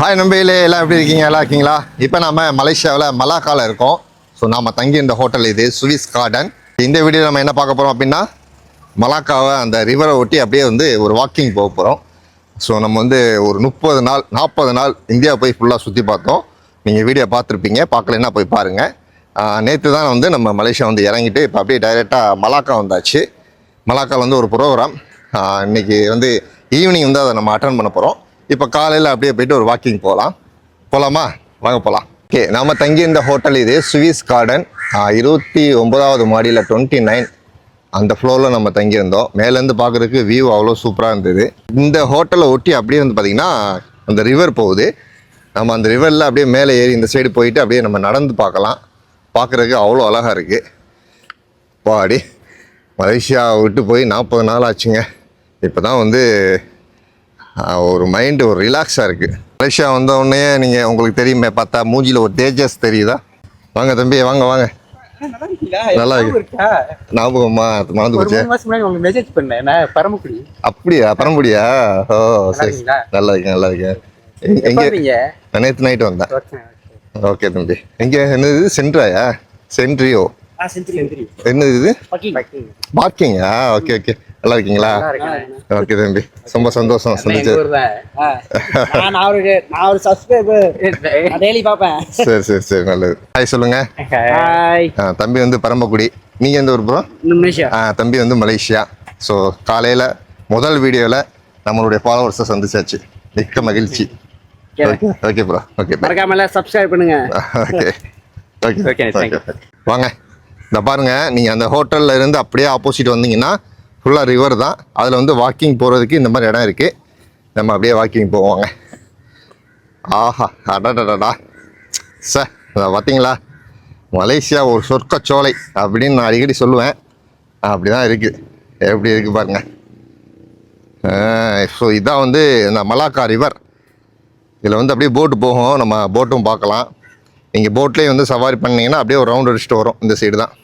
Hi நம்பியிலே எல்லாம் எப்படி இருக்கீங்க? எல்லாம் இருக்கீங்களா? இப்போ நம்ம மலேசியாவில் மலாக்கால இருக்கோம். ஸோ நாம் தங்கி இந்த ஹோட்டல் இது சுவிஸ் கார்டன் இந்த வீடியோ நம்ம என்ன பார்க்க போகிறோம் அப்படின்னா மலாக்காவை அந்த ரிவரை ஒட்டி அப்படியே வந்து ஒரு வாக்கிங் போக போகிறோம் ஸோ நம்ம வந்து ஒரு முப்பது நாள் நாற்பது நாள் இந்தியா போய் ஃபுல்லாக சுற்றி பார்த்தோம். நீங்கள் வீடியோ பார்த்துருப்பீங்க. பார்க்கலன்னா போய் பாருங்கள் நேற்று தான் வந்து நம்ம மலேசியா வந்து இறங்கிட்டு இப்போ அப்படியே டைரெக்டாக மலாக்கா வந்தாச்சு. மலாக்காவில் வந்து ஒரு ப்ரோக்ராம் இன்னைக்கு வந்து ஈவினிங் வந்து அதை நம்ம அட்டன் பண்ண போகிறோம் இப்போ காலையில் அப்படியே போயிட்டு ஒரு வாக்கிங் போகலாம் போகலாமா வாங்க போகலாம் ஓகே நம்ம தங்கியிருந்த ஹோட்டல் இது சுவிஸ் கார்டன். இருபத்தி ஒன்பதாவது மாடியில் டுவெண்ட்டி நைன் அந்த ஃப்ளோரில் நம்ம தங்கியிருந்தோம் மேலேருந்து பார்க்குறதுக்கு வியூ அவ்வளோ சூப்பராக இருந்தது. இந்த ஹோட்டலை ஒட்டி அப்படியே வந்து பார்த்திங்கன்னா அந்த ரிவர் போகுது. நம்ம அந்த ரிவரில் அப்படியே மேலே ஏறி இந்த சைடு போயிட்டு அப்படியே நம்ம நடந்து பார்க்கலாம். பார்க்குறதுக்கு அவ்வளோ அழகாக இருக்குது பாடி மலேசியா விட்டு போய் நாற்பது நாள் ஆச்சுங்க. இப்போ தான் வந்து ஒரு மைண்டு ஒரு ரிலாக்ஸாக இருக்குது மலேசியா வந்த உடனே நீங்கள் உங்களுக்கு தெரியுமே பார்த்தா மூஞ்சியில் ஒரு தேஜஸ் தெரியுதா? வாங்க தம்பி வாங்க வாங்க. நல்லா இருக்கு. ஞாபகமா மறந்து போச்சு. உங்களுக்கு மெசேஜ் பண்ணேன். பரமக்குடி? அப்படியா? பரம்புடியா ஓ சரி? நல்லா இருக்கேன் நல்லா இருக்கேன். எங்க- நேற்று நைட்டு வந்தேன். ஓகே, தம்பி. எங்கே என்னது சென்ட்ராயா? சென்ட்ரியோ. என்னது இது? பக்கிங். பார்க்கிங்கா ஓகே ஓகே நல்லா இருக்கீங்களா. ஓகே தம்பி. ரொம்ப சந்தோஷம். சந்திச்சு. நான் ஒரு நான் ஒரு சப்ஸ்கிரைபர் டெய்லி பார்ப்பேன். சரி சரி சரி நல்லது. ஹாய் சொல்லுங்க. ஹாய் தம்பி வந்து பரமக்குடி நீங்கள் எந்த ஊர் ப்ரோ ஆ, தம்பி வந்து மலேசியா. ஸோ காலையில் முதல் வீடியோவில் நம்மளுடைய ஃபாலோவர்ஸை சந்திச்சாச்சு. மிக்க மகிழ்ச்சி. Okay okay bro okay bye. மறக்காம எல்லாம் சப்ஸ்கிரைப் பண்ணுங்க. Okay okay you. வாங்க. இந்த பாருங்கள் நீங்கள் அந்த ஹோட்டலில் இருந்து அப்படியே ஆப்போசிட் வந்தீங்கன்னா ஃபுல்லாக ரிவர் தான். அதில் வந்து வாக்கிங் போகிறதுக்கு இந்த மாதிரி இடம் இருக்குது நம்ம அப்படியே வாக்கிங் போவாங்க. ஆஹா அடடடடா. சார் பார்த்தீங்களா மலேசியா ஒரு சொர்க்கச்சோலை அப்படின்னு நான் அடிக்கடி சொல்லுவேன். அப்படி தான் இருக்குது எப்படி இருக்குது பாருங்கள் ஸோ இதான் வந்து இந்த மலாக்கா ரிவர் இதில் வந்து அப்படியே போட்டு போகும். நம்ம போட்டும் பார்க்கலாம். நீங்கள் போட்லேயும் வந்து சவாரி பண்ணிங்கன்னா அப்படியே ஒரு ரவுண்ட் அடிச்சுட்டு வரும். இந்த சைடு தான்.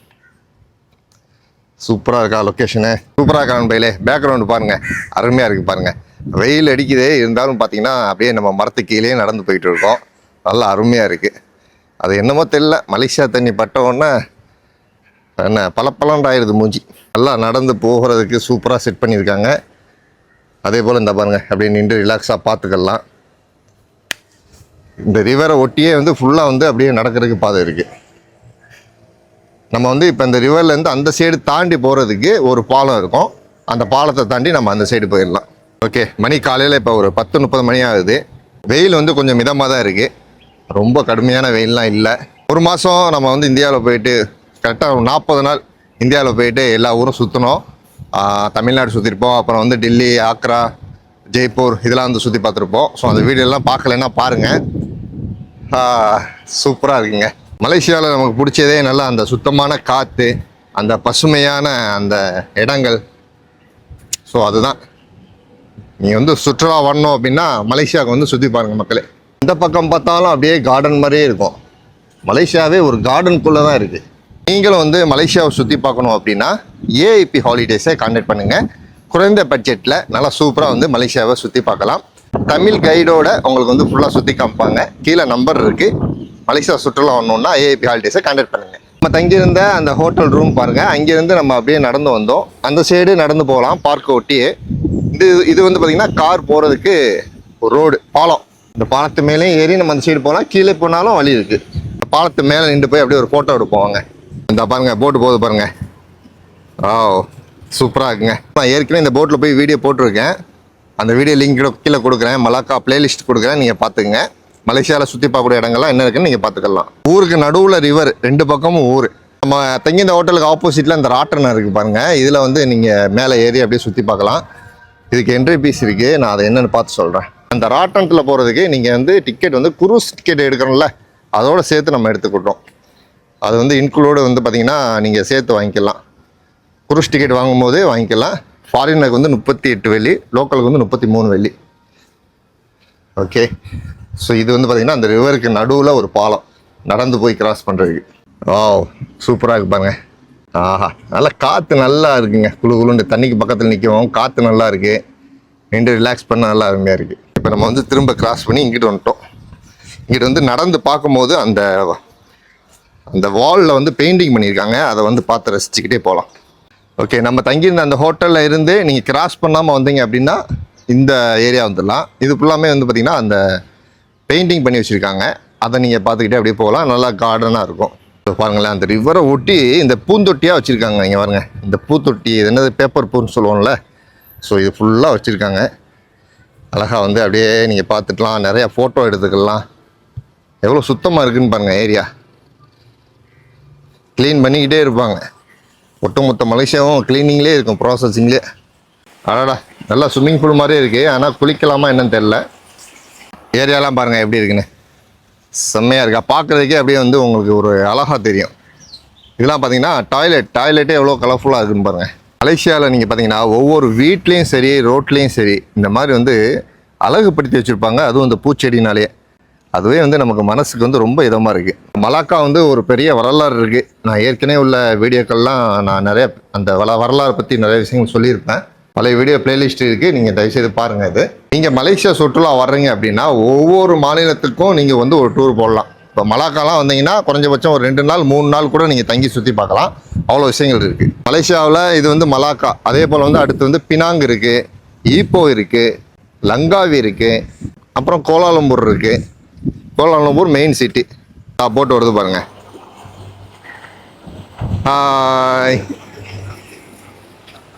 சூப்பராக இருக்கா லொக்கேஷனு சூப்பராக இருக்கா நண்பையிலே பேக்ரவுண்டு பாருங்கள் அருமையாக இருக்குது பாருங்கள் வெயில் அடிக்குதே இருந்தாலும் பார்த்தீங்கன்னா அப்படியே நம்ம மரத்து கீழே நடந்து போயிட்டு இருக்கோம். நல்லா அருமையாக இருக்குது அது என்னமோ தெரில மலேசியா தண்ணி பட்ட என்ன பளபளன்றாயிருது மூஞ்சி. நல்லா நடந்து போகிறதுக்கு சூப்பராக செட் பண்ணியிருக்காங்க. அதே போல் இந்த பாருங்கள் அப்படியே நின்று ரிலாக்ஸாக பார்த்துக்கலாம். இந்த ரிவரை ஒட்டியே வந்து ஃபுல்லாக வந்து அப்படியே நடக்கிறதுக்கு பாதை இருக்குது நம்ம வந்து இப்போ இந்த ரிவர்லேருந்து அந்த சைடு தாண்டி போகிறதுக்கு ஒரு பாலம் இருக்கும். அந்த பாலத்தை தாண்டி நம்ம அந்த சைடு போயிடலாம். ஓகே மணி காலையில் இப்போ ஒரு பத்து முப்பது மணி ஆகுது. வெயில் வந்து கொஞ்சம் மிதமாக தான் இருக்குது ரொம்ப கடுமையான வெயில்லாம் இல்லை. ஒரு மாதம் நம்ம வந்து இந்தியாவில் போயிட்டு கரெக்டாக ஒரு நாற்பது நாள் இந்தியாவில் போயிட்டு எல்லா ஊரும் சுற்றினோம் தமிழ்நாடு சுற்றிருப்போம் அப்புறம் வந்து டெல்லி ஆக்ரா ஜெய்ப்பூர் இதெல்லாம் வந்து சுற்றி பார்த்துருப்போம். ஸோ அந்த வீடியோலாம் பார்க்கலன்னா பாருங்கள் சூப்பராக இருக்குங்க. மலேசியாவில் நமக்கு பிடிச்சதே நல்லா அந்த சுத்தமான காற்று அந்த பசுமையான அந்த இடங்கள். ஸோ அதுதான். நீங்கள் வந்து சுற்றுலா வரணும் அப்படின்னா மலேசியாவுக்கு வந்து சுற்றி பாருங்கள் மக்களே. இந்த பக்கம் பார்த்தாலும் அப்படியே கார்டன் மாதிரியே இருக்கும். மலேசியாவே ஒரு கார்டனுக்குள்ளே தான் இருக்குது நீங்களும் வந்து மலேசியாவை சுற்றி பார்க்கணும் அப்படின்னா ஏஐபி ஹாலிடேஸை கான்டாக்ட் பண்ணுங்கள் குறைந்த பட்ஜெட்டில் நல்லா சூப்பராக வந்து மலேசியாவை சுற்றி பார்க்கலாம். தமிழ் கைடோட உங்களுக்கு வந்து ஃபுல்லாக சுற்றி காமிப்பாங்க. கீழே நம்பர் இருக்குது மலேசியா சுற்றுலா வரணுன்னா ஏஐபி ஹாலிடேஸை கான்டாக்ட் பண்ணுங்கள் நம்ம தங்கியிருந்த அந்த ஹோட்டல் ரூம் பாருங்கள் அங்கேருந்து நம்ம அப்படியே நடந்து வந்தோம். அந்த சைடு நடந்து போகலாம். பார்க்கை ஒட்டியே இது இது வந்து பார்த்திங்கன்னா கார் போகிறதுக்கு ஒரு ரோடு பாலம். இந்த பாலத்து மேலேயும் ஏறி நம்ம அந்த சைடு போகலாம். கீழே போனாலும் வழி இருக்குது இந்த பாலத்து மேலே நின்று போய் அப்படியே ஒரு ஃபோட்டோ எடுப்போங்க. இந்த பாருங்கள் போட்டு போகுது பாருங்கள் ஆ சூப்பராக இருக்குங்க. நான் ஏற்கனவே இந்த போட்டில் போய் வீடியோ போட்டிருக்கேன். அந்த வீடியோ லிங்க் கீழே கொடுக்குறேன். மலாக்கா பிளேலிஸ்ட் கொடுக்குறேன். நீங்கள் பார்த்துக்குங்க. மலேசியாவில் சுற்றி பார்க்கக்கூடிய இடங்கள்லாம் என்ன இருக்குன்னு நீங்கள் பார்த்துக்கலாம். ஊருக்கு நடுவில் ரிவர் ரெண்டு பக்கமும் ஊர். நம்ம தங்கி இந்த ஹோட்டலுக்கு ஆப்போசிட்டில் இந்த ராட்டனம் இருக்குது பாருங்கள் இதில் வந்து நீங்கள் மேலே ஏறி அப்படியே சுற்றி பார்க்கலாம். இதுக்கு என்ட்ரி பீஸ் இருக்குது நான் அதை என்னென்னு பார்த்து சொல்கிறேன் அந்த ராட்டனத்தில் போகிறதுக்கு நீங்கள் வந்து டிக்கெட் வந்து குரூஸ் டிக்கெட் எடுக்கிறோம்ல அதோடு சேர்த்து நம்ம எடுத்துக்கிட்டோம். அது வந்து இன்க்ளூடு வந்து பார்த்தீங்கன்னா நீங்கள் சேர்த்து வாங்கிக்கலாம். குரூஸ் டிக்கெட் வாங்கும்போதே வாங்கிக்கலாம். ஃபாரினருக்கு வந்து முப்பத்தி எட்டு வெள்ளி லோக்கலுக்கு வந்து முப்பத்தி மூணு வெள்ளி. ஓகே ஸோ இது வந்து பார்த்தீங்கன்னா அந்த ரிவருக்கு நடுவில் ஒரு பாலம் நடந்து போய் கிராஸ் பண்ணுறதுக்கு ஓ சூப்பராக இருக்கு பாருங்க. ஆஹா நல்லா காற்று நல்லா இருக்குங்க. குளு குழுண்டு தண்ணிக்கு பக்கத்தில் நிற்கவும் காற்று நல்லா இருக்குது நின்று ரிலாக்ஸ் பண்ண நல்லா அருமையாக இருக்குது இப்போ நம்ம வந்து திரும்ப கிராஸ் பண்ணி இங்கிட்டு வந்துட்டோம். இங்கிட்டு வந்து நடந்து பார்க்கும்போது அந்த அந்த வாலில் வந்து பெயிண்டிங் பண்ணியிருக்காங்க. அதை வந்து பார்த்து ரசிச்சுக்கிட்டே போகலாம் ஓகே நம்ம தங்கியிருந்த அந்த ஹோட்டலில் இருந்து நீங்கள் கிராஸ் பண்ணாமல் வந்தீங்க அப்படின்னா இந்த ஏரியா வந்துடலாம். இது ஃபுல்லாமே வந்து பார்த்திங்கன்னா அந்த பெயிண்டிங் பண்ணி வச்சுருக்காங்க. அதை நீங்கள் பார்த்துக்கிட்டே அப்படியே போகலாம். நல்லா கார்டனாக இருக்கும். இப்போ பாருங்களேன் அந்த ரிவரை ஒட்டி இந்த பூந்தொட்டியாக வச்சுருக்காங்க. இங்கே பாருங்க இந்த பூத்தொட்டி இது என்னது? பேப்பர் பூன்னு சொல்லுவோம்ல. ஸோ இது ஃபுல்லாக வச்சுருக்காங்க. அழகாக வந்து அப்படியே நீங்கள் பார்த்துக்கலாம். நிறையா ஃபோட்டோ எடுத்துக்கலாம். எவ்வளோ சுத்தமாக இருக்குன்னு பாருங்கள் ஏரியா க்ளீன் பண்ணிக்கிட்டே இருப்பாங்க. ஒட்டுமொத்த மலேசியாவும் க்ளீனிங்லேயே இருக்கும் ப்ராசஸிங்லேயே அடடா நல்லா ஸ்விம்மிங் பூல் மாதிரியே இருக்குது ஆனால் குளிக்கலாமா என்னன்னு தெரில ஏரியாலாம் பாருங்கள் எப்படி இருக்குன்னு. செம்மையாக இருக்கா. பார்க்குறதுக்கே அப்படியே வந்து உங்களுக்கு ஒரு அழகாக தெரியும். இதெல்லாம் பார்த்தீங்கன்னா டாய்லெட் டாய்லெட்டே எவ்வளோ கலர்ஃபுல்லாக இருக்குன்னு பாருங்கள் மலேசியாவில் நீங்கள் பார்த்தீங்கன்னா ஒவ்வொரு வீட்லேயும் சரி ரோட்லேயும் சரி இந்த மாதிரி வந்து அழகுப்படுத்தி வச்சுருப்பாங்க. அதுவும் இந்த பூச்செடினாலே அதுவே வந்து நமக்கு மனசுக்கு வந்து ரொம்ப இதமாக இருக்குது மலாக்கா வந்து ஒரு பெரிய வரலாறு இருக்குது நான் ஏற்கனவே உள்ள வீடியோக்கள்லாம் நான் நிறைய அந்த வள வரலாறு பற்றி நிறைய விஷயங்கள் சொல்லியிருப்பேன். பழைய வீடியோ பிளேலிஸ்ட் இருக்குது நீங்கள் தயவுசெய்து பாருங்கள் இது. நீங்கள் மலேசியா சுற்றுலா வர்றீங்க அப்படின்னா ஒவ்வொரு மாநிலத்துக்கும் நீங்கள் வந்து ஒரு டூர் போடலாம். இப்போ மலாக்காலாம் வந்தீங்கன்னா குறைஞ்சபட்சம் ஒரு ரெண்டு நாள் மூணு நாள் கூட நீங்கள் தங்கி சுற்றி பார்க்கலாம். அவ்வளோ விஷயங்கள் இருக்குது மலேசியாவில் இது வந்து மலாக்கா. அதே போல் வந்து அடுத்து வந்து பினாங் இருக்குது ஈப்போ இருக்குது லங்காவி இருக்குது அப்புறம் கோலாலம்பூர் இருக்குது கோலாலம்பூர் மெயின் சிட்டி போட்டு வருது பாருங்கள்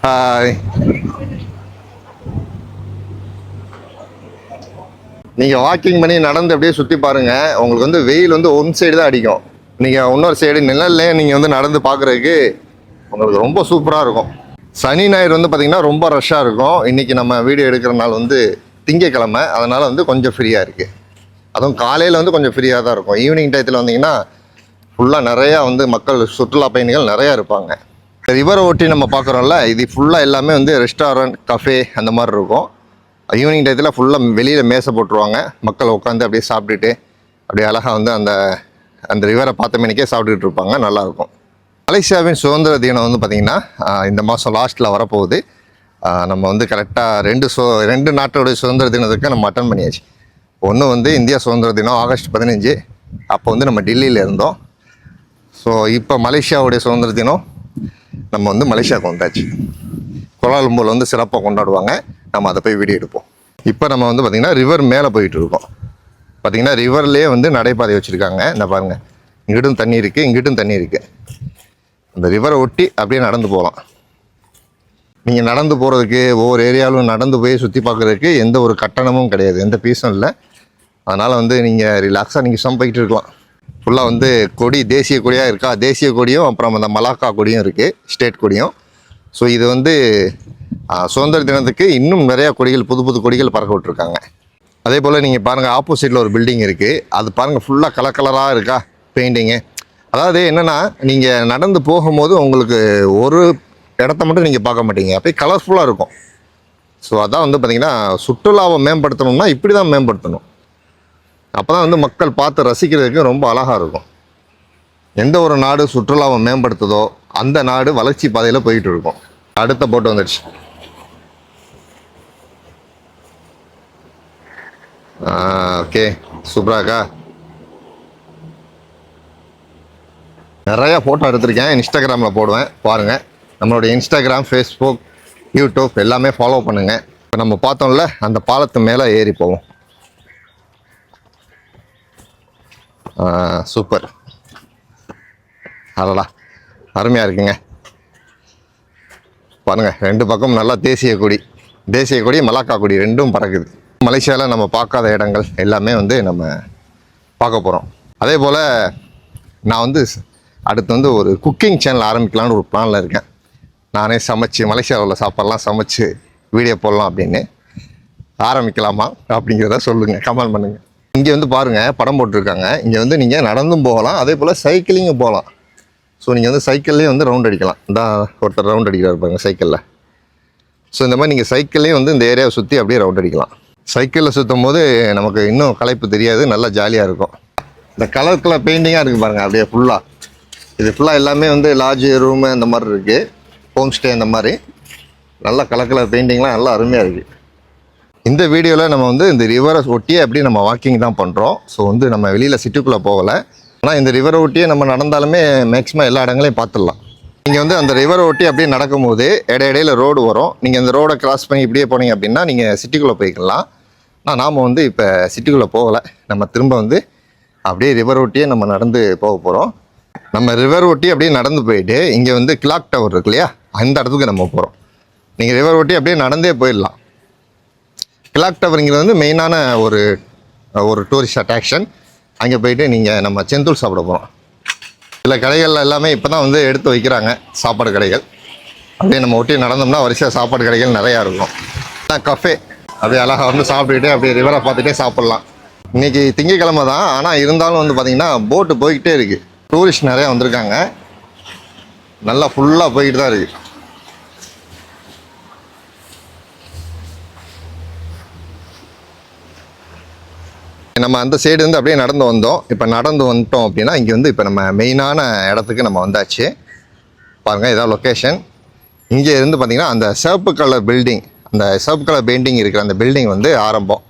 ஹாய் நீங்கள் வாக்கிங் பண்ணி நடந்து அப்படியே சுற்றி பாருங்கள் உங்களுக்கு வந்து வெயில் வந்து ஒன் சைடு தான் அடிக்கும். நீங்கள் இன்னொரு சைடு நிழல்லே நீங்கள் வந்து நடந்து பார்க்குறதுக்கு உங்களுக்கு ரொம்ப சூப்பராக இருக்கும். சனி ஞாயிறு வந்து பார்த்திங்கன்னா ரொம்ப ரஷ்ஷாக இருக்கும். இன்றைக்கி நம்ம வீடியோ எடுக்கிற நாள் வந்து திங்கக்கிழமை. அதனால் வந்து கொஞ்சம் ஃப்ரீயாக இருக்குது அதுவும் காலையில் வந்து கொஞ்சம் ஃப்ரீயாக தான் இருக்கும். ஈவினிங் டயத்தில் வந்தீங்கன்னா ஃபுல்லாக நிறையா வந்து மக்கள் சுற்றுலா பயணிகள் நிறையா இருப்பாங்க. ரிவரை ஒட்டி நம்ம பார்க்குறோம்ல இது ஃபுல்லாக எல்லாமே வந்து ரெஸ்டாரண்ட் கஃபே அந்த மாதிரி இருக்கும். ஈவினிங் டயத்தில் ஃபுல்லாக வெளியில் மேசை போட்டுருவாங்க. மக்கள் உட்காந்து அப்படியே சாப்பிட்டுட்டு அப்படியே அழகாக வந்து அந்த அந்த ரிவரை பார்த்த மணிக்கே சாப்பிட்டுட்டு இருப்பாங்க. நல்லாயிருக்கும் மலேசியாவின் சுதந்திர தினம் வந்து பார்த்திங்கன்னா இந்த மாதம் லாஸ்ட்டில் வரப்போகுது. நம்ம வந்து கரெக்டாக ரெண்டு சு ரெண்டு நாட்டோடைய சுதந்திர தினத்துக்கு நம்ம அட்டன் பண்ணியாச்சு. ஒன்று வந்து இந்தியா சுதந்திர தினம் ஆகஸ்ட் பதினஞ்சு. அப்போ வந்து நம்ம டெல்லியில் இருந்தோம். ஸோ இப்போ மலேசியாவுடைய சுதந்திர தினம் நம்ம வந்து மலேசியாவுக்கு வந்தாச்சு கோலாலம்பூரில் வந்து சிறப்பாக கொண்டாடுவாங்க. நம்ம அதை போய் வீடியோ எடுப்போம் இப்போ நம்ம வந்து பார்த்திங்கன்னா ரிவர் மேலே போயிட்டு இருக்கோம். பார்த்திங்கன்னா ரிவர்லேயே வந்து நடைபாதை வச்சுருக்காங்க. இந்த பாருங்கள் இங்கிட்டும் தண்ணி இருக்குது இங்கிட்டும் தண்ணி இருக்குது அந்த ரிவரை ஒட்டி அப்படியே நடந்து போகலாம் நீங்கள் நடந்து போகிறதுக்கு ஒவ்வொரு ஏரியாவிலும் நடந்து போய் சுற்றி பார்க்குறதுக்கு எந்த ஒரு கட்டணமும் கிடையாது. எந்த பீஸும் இல்லை. அதனால் வந்து நீங்கள் ரிலாக்ஸாக நீங்கள் சம் போயிட்டு இருக்கலாம். ஃபுல்லாக வந்து கொடி தேசிய கொடியாக இருக்கா? தேசிய கொடியும் அப்புறம் அந்த மலாக்கா கொடியும் இருக்குது ஸ்டேட் கொடியும். ஸோ இது வந்து சுதந்திர தினத்துக்கு இன்னும் நிறையா கொடிகள் புது புது கொடிகள் பறக்க விட்ருக்காங்க அதே போல் நீங்கள் பாருங்கள் ஆப்போசிட்டில் ஒரு பில்டிங் இருக்குது அது பாருங்கள் ஃபுல்லாக கலர் கலராக இருக்கா பெயிண்டிங்கு அதாவது என்னென்னா நீங்கள் நடந்து போகும்போது உங்களுக்கு ஒரு இடத்த மட்டும் நீங்கள் பார்க்க மாட்டீங்க. அப்படியே கலர்ஃபுல்லாக இருக்கும். ஸோ அதான் வந்து பார்த்திங்கன்னா சுற்றுலாவை மேம்படுத்தணும்னா இப்படி தான் மேம்படுத்தணும். அப்போ தான் வந்து மக்கள் பார்த்து ரசிக்கிறதுக்கு ரொம்ப அழகாக இருக்கும். எந்த ஒரு நாடு சுற்றுலாவை மேம்படுத்துதோ அந்த நாடு வளர்ச்சி பாதையில் போயிட்டு இருக்கும். அடுத்த போட்டு வந்துடுச்சு ஓகே. சூப்பராக்கா நிறையா ஃபோட்டோ எடுத்திருக்கேன். இன்ஸ்டாகிராமில் போடுவேன். பாருங்கள் நம்மளுடைய இன்ஸ்டாகிராம் ஃபேஸ்புக் யூடியூப் எல்லாமே ஃபாலோ பண்ணுங்கள் இப்போ நம்ம பார்த்தோம்ல அந்த பாலத்து மேலே ஏறி போவோம். சூப்பர் அடடா அருமையாக இருக்குங்க. பாருங்கள் ரெண்டு பக்கம் நல்லா தேசிய கொடி. தேசிய கொடி மலாக்கா கொடி ரெண்டும் பறக்குது. மலேசியாவில் நம்ம பார்க்காத இடங்கள் எல்லாமே வந்து நம்ம பார்க்க போகிறோம் அதே போல் நான் வந்து அடுத்து வந்து ஒரு குக்கிங் சேனல் ஆரம்பிக்கலான்னு ஒரு பிளானில் இருக்கேன். நானே சமைச்சு மலேசியாவில் உள்ள சாப்பாடெல்லாம் சமைச்சு வீடியோ போடலாம் அப்படின்னு. ஆரம்பிக்கலாமா அப்படிங்கிறத சொல்லுங்கள் கமெண்ட் பண்ணுங்கள் இங்கே வந்து பாருங்கள் படம் போட்டிருக்காங்க. இங்கே வந்து நீங்கள் நடந்தும் போகலாம் அதே போல் சைக்கிளிங்கும் போகலாம். ஸோ நீங்கள் வந்து சைக்கிள்லேயும் வந்து ரவுண்ட் அடிக்கலாம். தான் ஒருத்தர் ரவுண்ட் அடிக்கிறார் பாருங்கள் சைக்கிளில் ஸோ இந்த மாதிரி நீங்கள் சைக்கிள்லேயும் வந்து இந்த ஏரியாவை சுற்றி அப்படியே ரவுண்ட் அடிக்கலாம். சைக்கிளில் சுற்றும் போது நமக்கு இன்னும் களைப்பு தெரியாது நல்லா ஜாலியாக இருக்கும். இந்த கலர் கலர் பெயிண்டிங்காக இருக்குது பாருங்கள் அப்படியே ஃபுல்லாக இது ஃபுல்லாக எல்லாமே வந்து லாட்ஜ் ரூமு அந்த மாதிரி இருக்குது ஹோம் ஸ்டே அந்த மாதிரி. நல்லா கலர் கலர் பெயிண்டிங்லாம் நல்லா அருமையாக இருக்குது இந்த வீடியோவில் நம்ம வந்து இந்த ரிவரை ஒட்டியே அப்படி நம்ம வாக்கிங் தான் பண்ணுறோம் ஸோ வந்து நம்ம வெளியில் சிட்டிக்குள்ளே போகலை. ஆனால் இந்த ரிவரை ஒட்டியே நம்ம நடந்தாலுமே மேக்ஸிமம் எல்லா இடங்களையும் பார்த்துடலாம். நீங்கள் வந்து அந்த ரிவரை ஒட்டி அப்படியே நடக்கும்போது இடையிடையில் இடையில ரோடு வரும். நீங்கள் இந்த ரோடை கிராஸ் பண்ணி இப்படியே போனீங்க அப்படின்னா நீங்கள் சிட்டிக்குள்ளே போய்க்கலாம். ஆனால் நாம் வந்து இப்போ சிட்டிக்குள்ளே போகலை. நம்ம திரும்ப வந்து அப்படியே ரிவர் ஒட்டியே நம்ம நடந்து போக போகிறோம் நம்ம ரிவர் ஒட்டி அப்படியே நடந்து போயிட்டு இங்கே வந்து கிளாக் டவர் இருக்கு இல்லையா? அந்த இடத்துக்கு நம்ம போகிறோம் நீங்கள் ரிவர் ஒட்டி அப்படியே நடந்தே போயிடலாம். கிளாக் டவருங்கிறது வந்து மெயினான ஒரு ஒரு டூரிஸ்ட் அட்ராக்ஷன் அங்கே போயிட்டு நீங்கள் நம்ம செந்தூர் சாப்பிட போகிறோம் சில கடைகள் எல்லாமே இப்போ தான் வந்து எடுத்து வைக்கிறாங்க சாப்பாடு கடைகள். அப்படியே நம்ம ஒட்டி நடந்தோம்னா வரிசையாக சாப்பாடு கடைகள் நிறையா இருக்கும். கஃபே அப்படியே அழகாக வந்து சாப்பிட்டுக்கிட்டு அப்படியே ரிவரை பார்த்துட்டே சாப்பிட்லாம். இன்றைக்கி திங்கக்கிழமை தான். ஆனால் இருந்தாலும் வந்து பார்த்திங்கன்னா போட்டு போய்கிட்டே இருக்குது டூரிஸ்ட் நிறையா வந்திருக்காங்க. நல்லா ஃபுல்லாக போய்கிட்டு தான் இருக்குது நம்ம அந்த சைடு வந்து அப்படியே நடந்து வந்தோம். இப்போ நடந்து வந்துட்டோம் அப்படின்னா இங்கே வந்து இப்போ நம்ம மெயினான இடத்துக்கு நம்ம வந்தாச்சு. பாருங்கள் இதான் லொக்கேஷன் இங்கே இருந்து பார்த்தீங்கன்னா அந்த சிவப்பு கலர் பில்டிங் அந்த சிவப்பு கலர் பெயிண்டிங் இருக்கிற அந்த பில்டிங் வந்து ஆரம்பம்.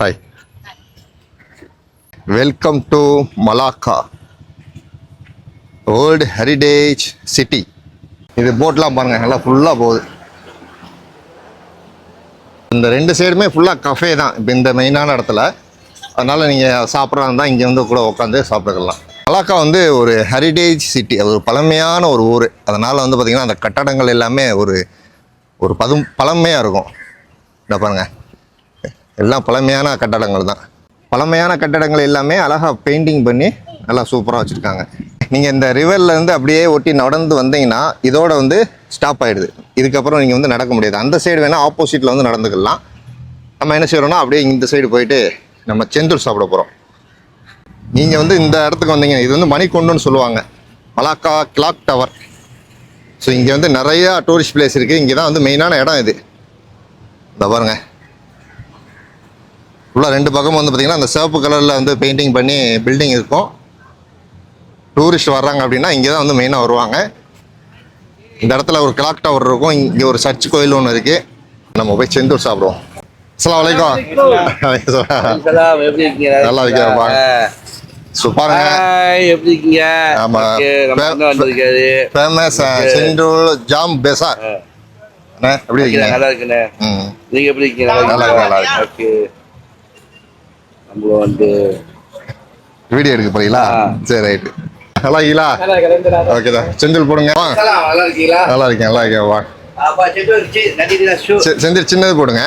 Hi welcome to Malacca old heritage city இது போட்லாம் பாருங்கள் நல்லா ஃபுல்லாக போகுது. இந்த ரெண்டு சைடுமே ஃபுல்லாக கஃபே தான். இப்போ இந்த மெயினான இடத்துல. அதனால் நீங்கள் சாப்பிட்றதா இருந்தால் இங்கே வந்து கூட உட்காந்து சாப்பிட்டுக்கலாம். மலாக்கா வந்து ஒரு ஹெரிடேஜ் சிட்டி அது ஒரு பழமையான ஒரு ஊர். அதனால் வந்து பார்த்திங்கன்னா அந்த கட்டடங்கள் எல்லாமே ஒரு ஒரு பதும் பழமையாக இருக்கும். இந்த பாருங்கள் எல்லாம் பழமையான கட்டடங்கள் தான். பழமையான கட்டடங்கள் எல்லாமே அழகாக பெயிண்டிங் பண்ணி நல்லா சூப்பராக வச்சுருக்காங்க. நீங்கள் இந்த ரிவர்லேருந்து அப்படியே ஒட்டி நடந்து வந்தீங்கன்னா இதோட வந்து ஸ்டாப் ஆகிடுது இதுக்கப்புறம் நீங்கள் வந்து நடக்க முடியாது. அந்த சைடு வேணால் ஆப்போசிட்டில் வந்து நடந்துக்கலாம். நம்ம என்ன செய்கிறோம்னா அப்படியே இந்த சைடு போயிட்டு நம்ம செந்தூர் சாப்பிட போகிறோம் நீங்கள் வந்து இந்த இடத்துக்கு வந்தீங்க இது வந்து மணிக்கொண்டுன்னு சொல்லுவாங்க. Malacca clock tower. ஸோ இங்கே வந்து நிறையா டூரிஸ்ட் பிளேஸ் இருக்குது இங்கே தான் வந்து மெயினான இடம் இது. இந்த பாருங்க. ஃபுல்லாக ரெண்டு பக்கமும் வந்து பார்த்திங்கன்னா அந்த சிவப்பு கலரில் வந்து பெயிண்டிங் பண்ணி பில்டிங் இருக்கும். டூரிஸ்ட் வர்றாங்க அப்படின்னா இங்கே தான் வந்து மெயினாக வருவாங்க. இந்த இடத்துல ஒரு கிளாக் டவர் இருக்கும். இங்கே ஒரு சர்ச் கோயில் ஒன்று இருக்குது நம்ம போய் செந்தூர் சாப்பிடுவோம். எப்படி இருக்கீங்க? நல்லா இருக்கேன்ப்பா. ஸோ பாருங்க. ஹாய் எப்படி இருக்கீங்க? ஆமா. ஃபேமஸ் செந்தூர் ஜாம் பெசார் எப்படி இருக்கீங்க? நல்லா இருக்குண்ணே. ம். நீங்க எப்படி இருக்கீங்க? நல்லா இருக்கு, நல்லா இருக்கு. ஓகே. நம்ம வந்து வீடியோ எடுக்க போறீங்களா. சரி ரைட்டு. நல்லா இருக்கீங்களா? ஓகே தான். செந்தில் போடுங்க. நல்லா இருக்கீங்களா? நல்லா இருக்கேன் நல்லா இருக்கேன் வா. செந்தில் சின்னது போடுங்க.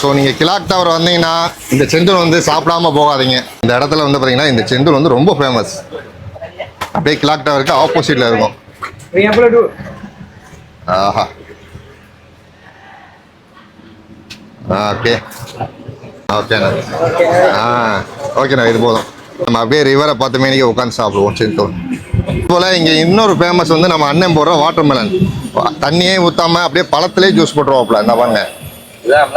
ஸோ நீங்கள் கிளாக் டவர் வந்தீங்கன்னா இந்த செந்தூர் வந்து சாப்பிடாம போகாதீங்க. இந்த இடத்துல வந்து பார்த்தீங்கன்னா இந்த செந்தூர் வந்து ரொம்ப ஃபேமஸ் அப்படியே கிளாக் டவருக்கு ஆப்போசிட்டில் இருக்கும். ஆஹா. ஓகே ஓகேண்ணா ஆ ஓகேண்ணா இது போதும். நம்ம அப்படியே ரிவரை பார்த்து மேனிக்கு உட்காந்து சாப்பிடுவோம் செந்தூர் போல் இங்கே இன்னொரு ஃபேமஸ் வந்து நம்ம அண்ணன் போடுற வாட்டர் மெலன் தண்ணியே ஊற்றாம அப்படியே பழத்திலே ஜூஸ் போட்டுருவோம்ல இந்த பாருங்க. இதான்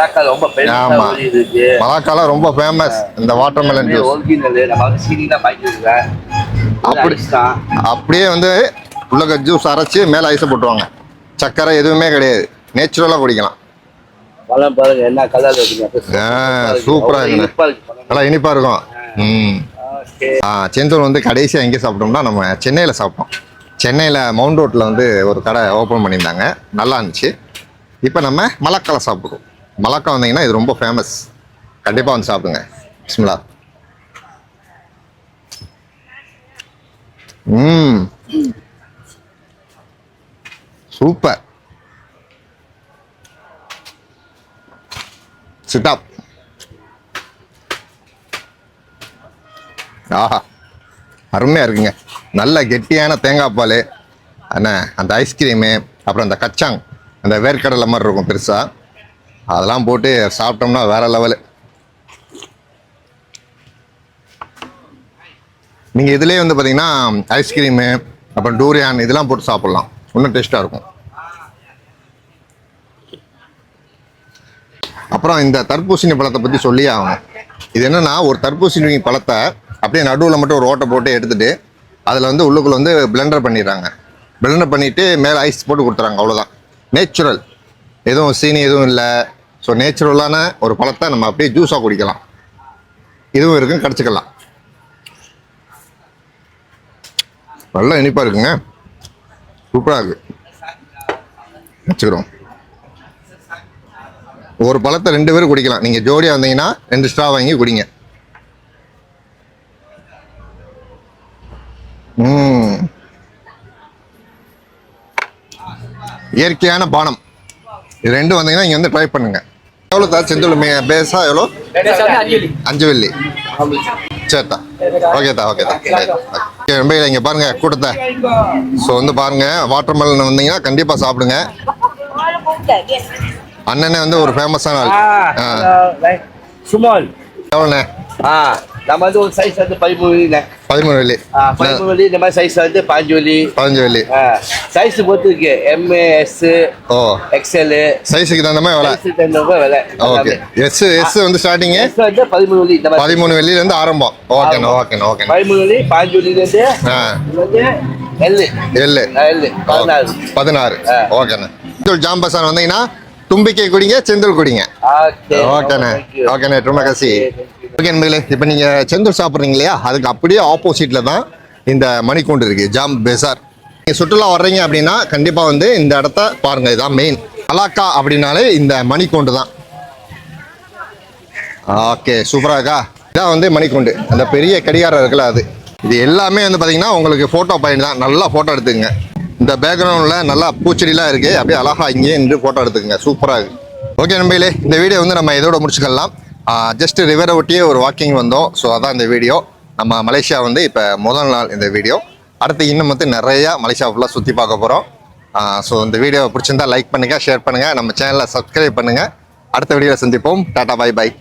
மலாக்கா ரொம்ப ஃபேமஸ் இந்த வாட்டர் மெலன் ஜூஸ் அப்படி அப்படியே வந்து உள்ள ஜூஸ் அரைச்சி மேலே ஐஸை போட்டுருவாங்க. சக்கரை எதுவுமே கிடையாது. நேச்சுரலாக குடிக்கலாம். பழம் பாருங்க என்ன கலர் இருக்குங்க ஆ, சூப்பரா இருக்குண்ணே. நல்லா இனிப்பாக இருக்கும். ம். செந்தூர் வந்து கடைசியாக எங்கே சாப்பிட்டோம்னா நம்ம சென்னையில் சாப்பிட்டோம். சென்னையில் மவுண்ட் ரோட்டில் வந்து ஒரு கடை ஓப்பன் பண்ணியிருந்தாங்க. நல்லா இருந்துச்சு. இப்போ நம்ம மலக்கால சாப்பிடுவோம் மலக்கா வந்தீங்கன்னா இது ரொம்ப ஃபேமஸ் கண்டிப்பாக வந்து சாப்பிடுங்க. பிஸ்மிலா ம். சூப்பர். சிட்டாப் ஆஹா. அருமையாக இருக்குங்க. நல்ல கெட்டியான தேங்காய் பால் அண்ணா அந்த ஐஸ்கிரீமு அப்புறம் அந்த கச்சாங் அந்த வேர்க்கடலை மாதிரி இருக்கும் பெருசாக அதெல்லாம் போட்டு சாப்பிட்டோம்னா வேறு லெவலு நீங்கள் இதிலே வந்து பார்த்தீங்கன்னா ஐஸ்கிரீமு அப்புறம் டூரியான் இதெல்லாம் போட்டு சாப்பிட்லாம். இன்னும் டேஸ்ட்டாக இருக்கும். அப்புறம் இந்த தர்பூசணி பழத்தை பற்றி சொல்லியே ஆகணும். இது என்னன்னா ஒரு தர்பூசணி பழத்தை அப்படியே நடுவில் மட்டும் ஒரு ஓட்டை போட்டு எடுத்துட்டு அதில் வந்து உள்ளுக்குள்ளே வந்து பிளெண்டர் பண்ணிடுறாங்க. பிளெண்டர் பண்ணிவிட்டு மேலே ஐஸ் போட்டு கொடுத்துறாங்க அவ்வளோதான் நேச்சுரல் எதுவும் சீனி எதுவும் இல்லை. ஸோ நேச்சுரலான ஒரு பழத்தை நம்ம அப்படியே ஜூஸாக குடிக்கலாம். இதுவும் இருக்கும் கிடச்சிக்கலாம். நல்லா இனிப்பாக இருக்குங்க. சூப்பராக இருக்குது வச்சுக்கிறோம். ஒரு பழத்தை ரெண்டு பேரும் குடிக்கலாம். நீங்கள் ஜோடியாக வந்தீங்கன்னா ரெண்டு ஸ்ட்ரா வாங்கி குடிங்க. இயற்கையான பானம். இது ரெண்டும் வந்தீங்கன்னா இங்கே வந்து ட்ரை பண்ணுங்க. எவ்வளோ தார் செந்தூள் மே பேஸா எவ்வளோ அஞ்சு வெள்ளி சரிதா ஓகேதா ஓகேதா ஓகே ரொம்ப இங்கே பாருங்க கூட்டத்தை. ஸோ வந்து பாருங்க வாட்டர் மெலன் வந்தீங்கன்னா கண்டிப்பாக சாப்பிடுங்க. அண்ணனே வந்து ஒரு ஃபேமஸான ஆள். சுமால். எவ்வளோண்ணே ஆ நம்ம வந்து ஒரு சைஸ் வந்து பதிமூணு வெள்ளிண்ணே பதிமூணு வெள்ளி. பதிமூணு வெள்ளி இந்த மாதிரி சைஸ் வந்து பாஞ்சு வெள்ளி. பதினஞ்சு வெள்ளி. சைஸ் பொறுத்து இருக்கு எம்ஏஎஸ் ஓ. எக்ஸ்எல் சைஸுக்கு தகுந்த மாதிரி விலை தகுந்த விலை. ஓகே. எஸ் எஸ் வந்து ஸ்டார்டிங்கு எஸ் வந்து பதிமூணு வெள்ளி இந்த மாதிரி. பதிமூணு வெள்ளியிலேருந்து ஆரம்பம். ஓகேண்ணா ஓகேண்ணா ஓகேண்ணா பதிமூணு வெள்ளி பாஞ்சு வெள்ளிலேருந்து ஆ. வந்து எல்லு எள்ளு எல்லு பதினாறு. பதினாறு. ஓகேண்ணே ஜாம்பசான் வந்தீங்கன்னா தும்பிக்கை குடிங்க செந்தூள் குடிங்க. ஓகே ஓகேண்ணே ஓகேண்ணே ரொம்ப கசி. ஓகே நண்பர்களே இப்போ நீங்கள் செந்தூர் சாப்பிட்றீங்க இல்லையா அதுக்கு அப்படியே ஆப்போசிட்டில் தான் இந்த மணிக்கூண்டு இருக்குது ஜாம் பெசார். நீங்கள் சுற்றுலா வர்றீங்க அப்படின்னா கண்டிப்பாக வந்து இந்த இடத்த பாருங்கள் இதுதான் மெயின் அலாக்கா அப்படின்னாலே இந்த மணிக்கூண்டு தான். ஓகே சூப்பராக்கா இதான் வந்து மணிக்கூண்டு. அந்த பெரிய கடிகாரம் இருக்குல்ல அது. இது எல்லாமே வந்து பார்த்தீங்கன்னா உங்களுக்கு ஃபோட்டோ பாயிண்ட் தான். நல்லா ஃபோட்டோ எடுத்துக்கங்க. இந்த பேக்ரவுண்டில் நல்லா பூச்செடிலாம் இருக்குது அப்படியே அழகா இங்கேயே நின்று ஃபோட்டோ எடுத்துக்கங்க. சூப்பராக இருக்குது ஓகே நண்பர்களே இந்த வீடியோ வந்து நம்ம இதோட முடிச்சுக்கலாம். ஜஸ்ட் ரிவரை ஒட்டியே ஒரு வாக்கிங் வந்தோம். ஸோ அதான் இந்த வீடியோ நம்ம மலேசியா வந்து இப்போ முதல் நாள் இந்த வீடியோ அடுத்து இன்னும் வந்து நிறையா மலேசியா ஃபுல்லாக சுற்றி பார்க்க போகிறோம் ஸோ இந்த வீடியோ பிடிச்சிருந்தா லைக் பண்ணுங்கள் ஷேர் பண்ணுங்கள் நம்ம சேனலை சப்ஸ்கிரைப் பண்ணுங்கள் அடுத்த வீடியோவில் சந்திப்போம். Tata bye bye